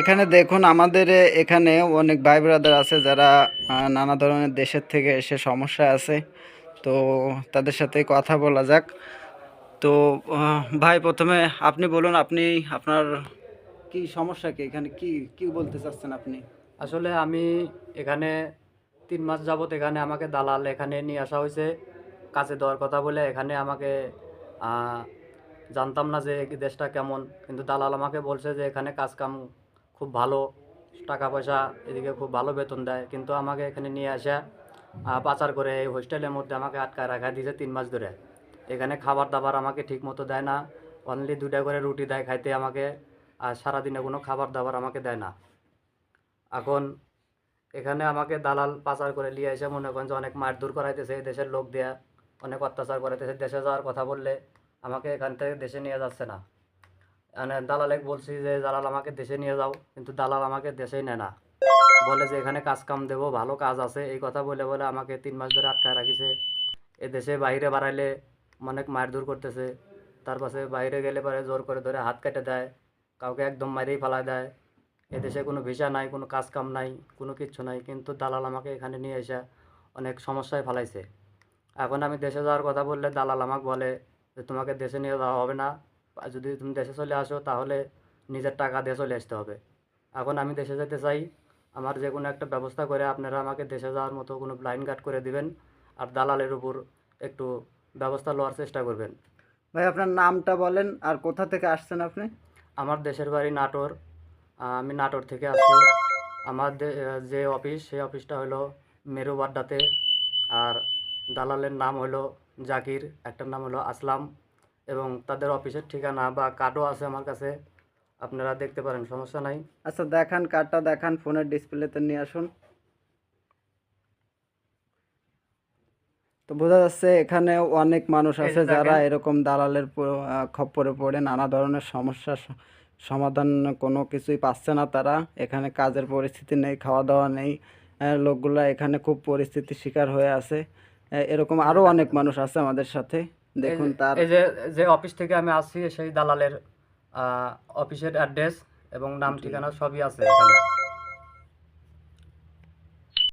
এখানে দেখুন, আমাদের এখানে অনেক ভাই ব্রাদার আছে যারা নানা ধরনের দেশের থেকে এসে সমস্যা আছে। তো তাদের সাথে কথা বলা যাক। তো ভাই প্রথমে আপনি বলুন, আপনি, আপনার কি সমস্যা কি? এখানে কি কি বলতে চাচ্ছেন আপনি? আসলে আমি এখানে তিন মাস যাবত এখানে আমাকে দালাল এখানে নিয়ে আসা হয়েছে। কাছে দেওয়ার কথা বলে এখানে আমাকে জানতাম না যে দেশটা কেমন। কিন্তু দালাল আমাকে বলছে যে এখানে কাজ কাম খুব ভালো টাকা পয়সা এদিকে খুব ভালো বেতন দেয়। কিন্তু আমাকে এখানে নিয়ে আসা পাচার করে এই হোস্টেলের মধ্যে আমাকে আটকায় রাখা দিয়েছে তিন মাস ধরে। এখানে খাবার দাবার আমাকে ঠিক মতো দেয় না অনলি দুটা করে রুটি দেয় খাইতে আমাকে, আর সারাদিনে কোনো খাবার দাবার আমাকে দেয় না। এখন এখানে আমাকে দালাল পাচার করে নিয়ে এসে মনে করেন যে অনেক মারধর করাইতেছে এই দেশের লোক দেয়া, অনেক অত্যাচার করাইতেছে, দেশে যাওয়ার কথা বললে আমাকে এখান থেকে দেশে নিয়ে যাচ্ছে না। মানে দালালে বলছি যে, দালাল আমাকে দেশে নিয়ে যাও। কিন্তু দালাল আমাকে দেশেই নেয় না। বলে যে, এখানে কাজ কাম দেবো, ভালো কাজ আছে। এই কথা বলে বলে আমাকে তিন মাস ধরে আটকায় রাখিছে। এ দেশে বাইরে বাড়াইলে অনেক মারধর করতেছে। তার পাশে বাইরে গেলে পরে জোর করে ধরে হাত কেটে দেয়, কাউকে একদম মারেই ফেলায় দেয়। এদেশে কোনো ভিসা নাই, কোনো কাজ কাম নাই, কোনো কিচ্ছু নাই। কিন্তু দালাল আমাকে এখানে নিয়ে এসে অনেক সমস্যায় ফেলাইছে। এখন আমি দেশে যাওয়ার কথা বললে দালাল আমাকে বলে যে, তোমাকে দেশে নিয়ে যাওয়া হবে না। যদি তুমি দেশে চলে আসো তাহলে নিজের টাকা দিয়ে চলে আসতে হবে। এখন আমি দেশে যেতে চাই আমার যে কোনো একটা ব্যবস্থা করে আপনারা আমাকে দেশে যাওয়ার মতো কোনো লাইন কাট করে দিবেন আর দালালের উপর একটু ব্যবস্থা লওয়ার চেষ্টা করবেন। ভাই আপনার নামটা বলেন আর কোথা থেকে আসছেন আপনি? আমার দেশের বাড়ি নাটোর। আমি নাটোর থেকে আসছি। আমার দে- যে অফিস সেই অফিসটা হলো মেরুবাড্ডাতে আর দালালের নাম হলো জাকির একটার নাম হলো আসলাম। এবং তাদের অফিসের ঠিকানা বা কার্ডও আছে আমার কাছে। আপনারা দেখতে পারেন সমস্যা নাই। আচ্ছা দেখান কার্ডটা দেখান ফোনের ডিসপ্লেতে নিয়ে আসুন। তো বোঝা যাচ্ছে এখানে অনেক মানুষ আছে যারা এরকম দালালের খপ্পরে পড়ে নানা ধরনের সমস্যার সমাধান কোনো কিছুই পাচ্ছে না তারা। এখানে কাজের পরিস্থিতি নেই খাওয়া দাওয়া নেই লোকগুলা এখানে খুব পরিস্থিতির শিকার হয়ে আছে। এরকম আরও অনেক মানুষ আছে আমাদের সাথে। দেখুন তার এই যে যে অফিস থেকে আমি আসছি সেই দালালের আহ, অফিসের অ্যাড্রেস এবং নাম ঠিকানা সবই আছে এখানে।